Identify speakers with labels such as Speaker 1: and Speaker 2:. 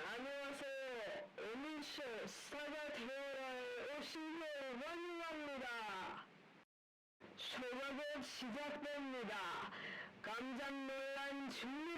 Speaker 1: 안녕하세요. 에미쇼 스타가 되어라에 오신 걸 환영합니다. 쇼가게 시작됩니다. 깜짝 놀란 준비를